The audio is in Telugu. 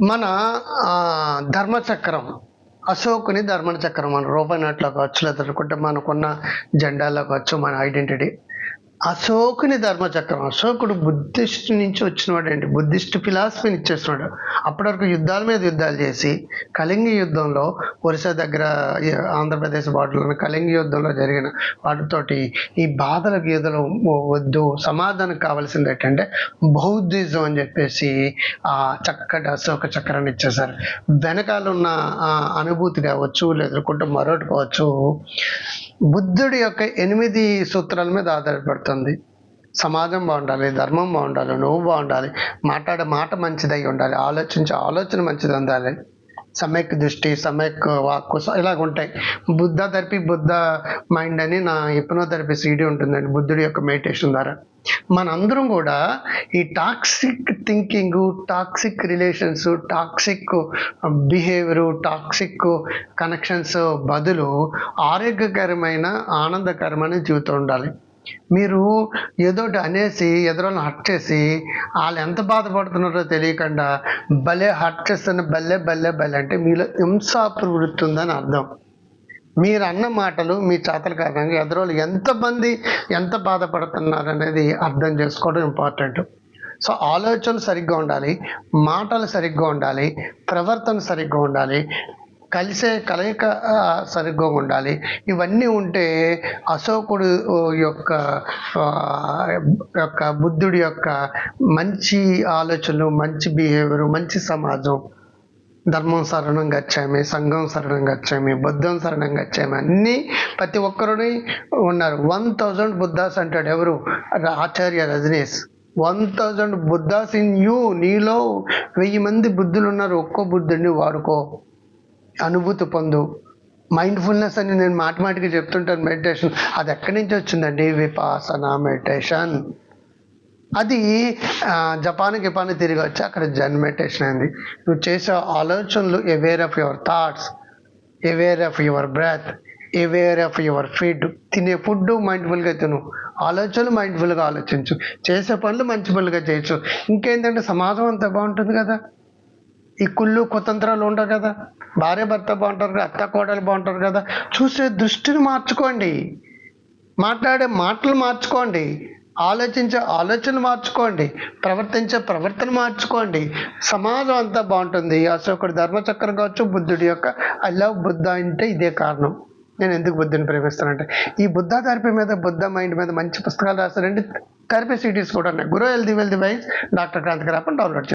మన ధర్మచక్రం అశోకుని ధర్మచక్రం మన రూపాయినట్లో కావచ్చు లేదనుకుంటే మనకున్న జెండాలో కావచ్చు మన ఐడెంటిటీ. అశోకుని ధర్మచక్రం. అశోకుడు బుద్ధిస్ట్ నుంచి వచ్చినవాడు అండి బుద్ధిస్ట్ ఫిలాసఫీని ఇచ్చేస్తున్నాడు. అప్పటి వరకు యుద్ధాల మీద యుద్ధాలు చేసి కళింగ యుద్ధంలో ఒరిస్సా దగ్గర ఆంధ్రప్రదేశ్ బార్డర్లో కళింగ యుద్ధంలో జరిగిన వాటితోటి ఈ బాధల గీదలు వద్దు సమాధానం కావాల్సింది ఏంటంటే బౌద్ధిజం అని చెప్పేసి ఆ చక్కటి అశోక చక్రాన్ని ఇచ్చేసారు వెనకాల ఉన్న అనుభూతి కావచ్చు లేదంటే మరొకటి కావచ్చు బుద్ధుడి యొక్క ఎనిమిది సూత్రాల మీద ఆధారపడుతుంది. సమాజం బాగుండాలి ధర్మం బాగుండాలి నువ్వు బాగుండాలి మాట్లాడే మాట మంచిదై ఉండాలి ఆలోచించే ఆలోచన మంచిది ఉండాలి సమ్యక్ దృష్టి సమ్యక్ వాక్కు ఇలాగ ఉంటాయి. బుద్ధ థెరపీ బుద్ధ మైండ్ అని నా థెరపీ సీడీ ఉంటుందండి బుద్ధుడి యొక్క మెడిటేషన్ ద్వారా. మనందరం కూడా ఈ toxic thinking toxic relations toxic behaviour toxic connections బదులు ఆరోగ్యకరమైన ఆనందకరమైన జీవితం ఉండాలి. మీరు ఏదోటి అనేసి ఎదురులను హట్ చేసి వాళ్ళు ఎంత బాధపడుతున్నారో తెలియకుండా భలే హట్ చేస్తున్న భలే భలే భలే అంటే మీలో హింసా ప్రవృత్తి ఉందని అర్థం. మీరు అన్న మాటలు మీ చేతల కారణంగా ఎదురోళ్ళు ఎంతమంది ఎంత బాధపడుతున్నారు అనేది అర్థం చేసుకోవడం ఇంపార్టెంట్. సో ఆలోచనలు సరిగ్గా ఉండాలి మాటలు సరిగ్గా ఉండాలి ప్రవర్తన సరిగ్గా ఉండాలి కలిసే కలయిక సరిగ్గా ఉండాలి. ఇవన్నీ ఉంటే అశోకుడు యొక్క యొక్క బుద్ధుడి యొక్క మంచి ఆలోచనలు మంచి బిహేవియర్ మంచి సమాజం ధర్మం శరణం గచ్చామి సంఘం శరణం గచ్చామి బుద్ధం శరణం గచ్చామి అన్నీ ప్రతి ఒక్కరుని ఉన్నారు. వన్ థౌజండ్ బుద్ధాస్ అంటాడు ఎవరు? Acharya Rajneesh one thousand Buddhas in you నీలో వెయ్యి మంది బుద్ధులు ఉన్నారు ఒక్కో బుద్ధుడిని వాడుకో. అనుభూతి పొందు. మైండ్ఫుల్నెస్ అని నేను మాటిమాటికి చెప్తుంటాను మెడిటేషన్ అది ఎక్కడి నుంచి వచ్చిందండి? విపాసన మెడిటేషన్ అది ఆ, జపాన్ గిపాన్ తిరిగి వచ్చి అక్కడ జన్ మెడిటేషన్ అయింది. నువ్వు చేసే ఆలోచనలు aware of your thoughts aware of your breath aware of your feed తినే ఫుడ్ మైండ్ఫుల్గా తిను. ఆలోచనలు మైండ్ఫుల్గా ఆలోచించు. చేసే పనులు మంచి పనులుగా చేయొచ్చు. ఇంకేంటంటే సమాజం అంతా బాగుంటుంది కదా. ఈ కుళ్ళు కుతంత్రాలు ఉండవు కదా. భార్య భర్త బాగుంటారు కదా. అత్త కోడలు బాగుంటారు కదా. చూసే దృష్టిని మార్చుకోండి. మాట్లాడే మాటలు మార్చుకోండి. ఆలోచించే ఆలోచన మార్చుకోండి. ప్రవర్తించే ప్రవర్తన మార్చుకోండి. సమాజం అంతా బాగుంటుంది. అశోకుడు ధర్మచక్రం కావచ్చు బుద్ధుడి యొక్క ఐ లవ్ బుద్ధ అంటే ఇదే కారణం. నేను ఎందుకు బుద్ధుని ప్రేమిస్తానంటే? ఈ బుద్ధ థెరపీ మీద బుద్ధ మైండ్ మీద మంచి పుస్తకాలు రాస్తారండి థెరపీ సిటీస్ కూడా ఉన్నాయి. గురు ఎల్ది వెల్దీ వైజ్ డాక్టర్ క్రాంతికరాపని డౌన్లోడ్